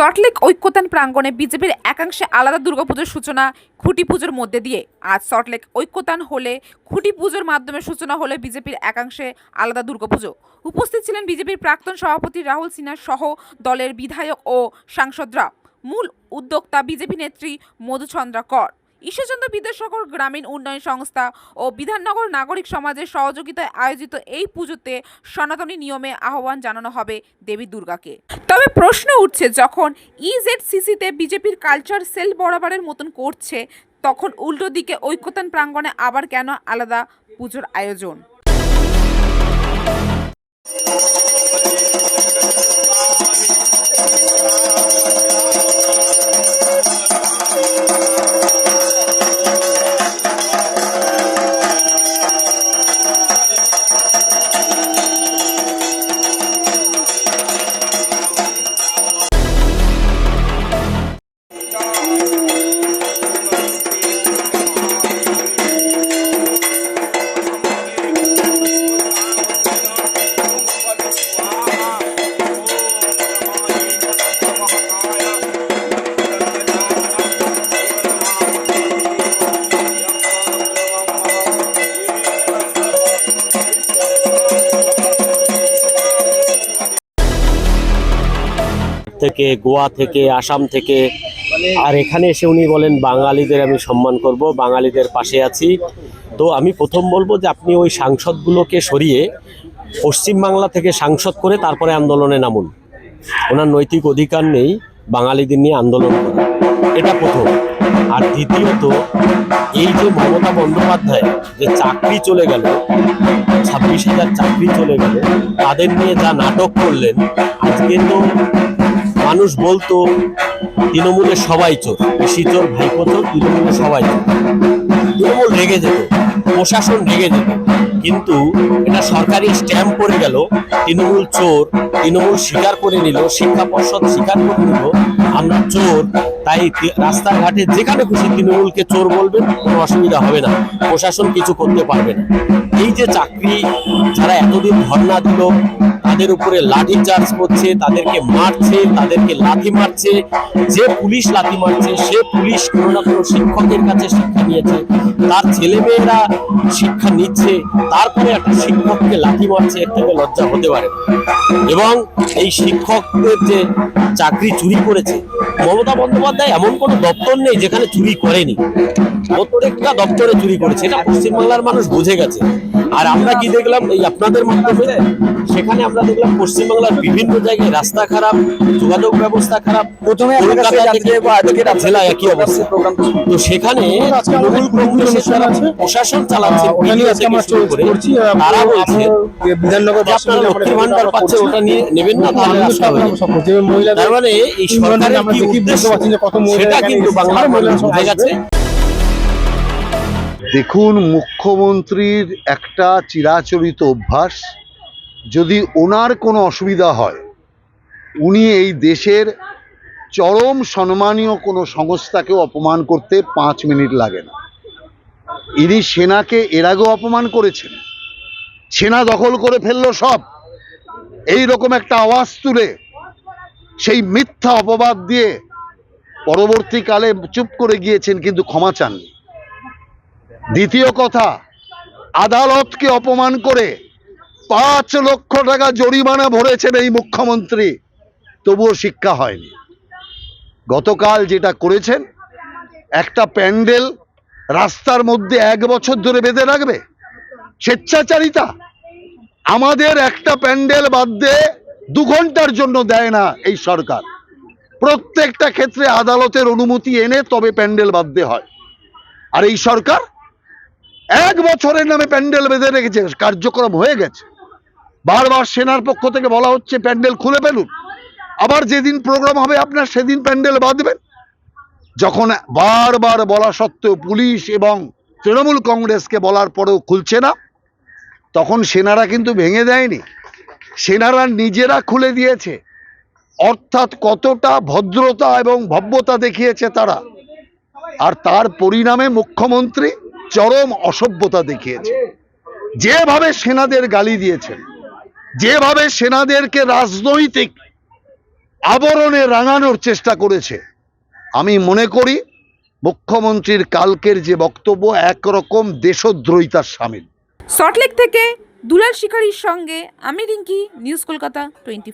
সল্টলেক ঐক্যতান প্রাঙ্গণে বিজেপির একাংশে আলাদা দুর্গাপুজোর সূচনা খুঁটি পুজোর মধ্যে দিয়ে। আজ সল্টলেক ঐক্যতান হলে খুঁটি পুজোর মাধ্যমে সূচনা হলে বিজেপির একাংশে আলাদা দুর্গাপুজো। উপস্থিত ছিলেন বিজেপির প্রাক্তন সভাপতি রাহুল সিনহা সহ দলের বিধায়ক ও সাংসদরা। মূল উদ্যোক্তা বিজেপি নেত্রী মধুচন্দ্রা কর। ঈশ্বরচন্দ্র বিদ্যাসাগর গ্রামীণ উন্নয়ন সংস্থা ও বিধাননগর নাগরিক সমাজের সহযোগিতায় আয়োজিত এই পুজোতে সনাতনী নিয়মে আহ্বান জানানো হবে দেবী দুর্গাকে। তবে প্রশ্ন উঠছে, যখন E ইজেডসিসিতে বিজেপির কালচার সেল বরাবরের মতন করছে, তখন উল্টো দিকে ঐক্যতান প্রাঙ্গণে আবার কেন আলাদা পুজোর আয়োজন? থেকে, গোয়া থেকে, আসাম থেকে। আর এখানে এসে উনি বলেন, বাঙালিদের আমি সম্মান করব, বাঙালিদের পাশে আছি। তো আমি প্রথম বলব যে, আপনি ওই সাংসদগুলোকে সরিয়ে পশ্চিমবাংলা থেকে সাংসদ করে তারপরে আন্দোলনে নামুন। ওনার নৈতিক অধিকার নেই, বাঙালিদের নিয়ে আন্দোলন করা। এটা প্রথম। আর দ্বিতীয়ত, এই যে মমতা বন্দ্যোপাধ্যায় যে চাকরি চলে গেল, ছাব্বিশ হাজার চাকরি চলে গেল, তাদের নিয়ে যা নাটক করলেন, আজকে তো মানুষ বলতো, তৃণমূলে সবাই চোর, বেশি চোর ভাইপো চোর, তৃণমূলে সবাই চোর। তৃণমূল রেগে যেত, প্রশাসন রেগে যেত, কিন্তু এটা সরকারি স্ট্যাম্প পড়ে গেল, তৃণমূল চোর, তৃণমূল স্বীকার করে নিল, শিক্ষা পর্ষদ স্বীকার করে নিল, আমরা চোর তাই রাস্তাঘাটে যেখানে খুশি তৃণমূলকে চোর বলবেন, কোনো অসুবিধা হবে না। প্রশাসন কিছু করতে পারবে না। এই যে চাকরি, যারা এতদিন ধর্ণা দিল, তাদের উপরে লাঠি চার্জ করছে, তাদেরকে মারছে, তাদেরকে লাঠি মারছে, যে পুলিশ লাঠি মারছে, সে পুলিশ কোনো না কোনো শিক্ষকের কাছে শিক্ষা নিয়েছে। তার ছেলেমেয়েরা শিক্ষা নিচ্ছে, তারপরে একটা শিক্ষককে লাঠি মারছে, এর থেকে লজ্জা হতে পারে এবং এই শিক্ষকদের যে চাকরি চুরি করেছে মমতা বন্দ্যোপাধ্যায় এমন কোন দপ্তর নেই যেখানে চুরি করেনি। প্রত্যেকটা দপ্তরে চুরি করেছে। এটা পশ্চিমবাংলার মানুষ বুঝে গেছে। আর আমরা কি দেখলাম এই আপনাদের মাধ্যমে? সেখানে আমরা দেখলাম পশ্চিমবাংলার বিভিন্ন জায়গায় রাস্তা খারাপ যোগাযোগ ব্যবস্থা খারাপ প্রথমে জেলা একই অবস্থা। তো সেখানে তৃণমূল তৃণমূল কংগ্রেসের যারা প্রশাসন চালাচ্ছে নিয়ে আজকে থেকে আমরা শুরু করে, করছি তারা বলছে বিধাননগর আপনারা লক্ষ্মী ভান্ডার পাচ্ছে ওটা নিয়ে নেবেন না তাহলে রাস্তা হয়ে তার মানে এই সরকারের কি উদ্দেশ্য? পারছি যে কত মহিলা সেটা কিন্তু বাংলার মানুষ বুঝে গেছে দেখুন মুখ্যমন্ত্রীর একটা চিরাচরিত অভ্যাস যদি ওনার কোনো অসুবিধা হয়, উনি এই দেশের চরম সম্মানীয় কোনো সংস্থাকেও অপমান করতে পাঁচ মিনিট লাগে না। ইনি সেনাকে এর আগেও অপমান করেছেন। সেনা দখল করে ফেলল সব। এই রকম একটা আওয়াজ তুলে সেই মিথ্যা অপবাদ দিয়ে পরবর্তীকালে চুপ করে গিয়েছেন কিন্তু ক্ষমা চাননি। দ্বিতীয় কথা, আদালতকে অপমান করে পাঁচ লক্ষ টাকা জরিমানা ভরেছেন এই মুখ্যমন্ত্রী। তবুও শিক্ষা হয়নি। গতকাল যেটা করেছেন, একটা প্যান্ডেল রাস্তার মধ্যে এক বছর ধরে বেঁধে রাখবে। স্বেচ্ছাচারিতা। আমাদের একটা প্যান্ডেল বাদ দিয়ে দু ঘণ্টার জন্য দেয় না এই সরকার। প্রত্যেকটা ক্ষেত্রে আদালতের অনুমতি এনে তবে প্যান্ডেল বাধ্য হয়। আর এই সরকার এক বছরের নামে প্যান্ডেল বেঁধে রেখেছে, কার্যক্রম হয়ে গেছে। বারবার সেনার পক্ষ থেকে বলা হচ্ছে প্যান্ডেল খুলে ফেলুন। আবার যেদিন প্রোগ্রাম হবে আপনার সেদিন প্যান্ডেল বাঁধবেন। যখন বারবার বলা সত্ত্বেও পুলিশ এবং তৃণমূল কংগ্রেসকে বলার পরেও খুলছে না, তখন সেনারা কিন্তু ভেঙে দেয়নি। সেনারা নিজেরা খুলে দিয়েছে। অর্থাৎ কতটা ভদ্রতা এবং ভব্যতা দেখিয়েছে তারা। আর তার পরিণামে মুখ্যমন্ত্রী চরম অসভ্যতা দেখিয়েছে। যেভাবে সেনাদের গালি দিয়েছেন যেভাবে সেনাদেরকে রাজনৈতিক আবরণে রাঙানোর চেষ্টা করেছে, আমি মনে করি মুখ্যমন্ত্রীর কালকের যে বক্তব্য একরকম দেশদ্রোহিতার সামিল। সল্টলেক থেকে দুলাল শিকারীর সঙ্গে আমি রিঙ্কি, নিউজ কলকাতা টোয়েন্টি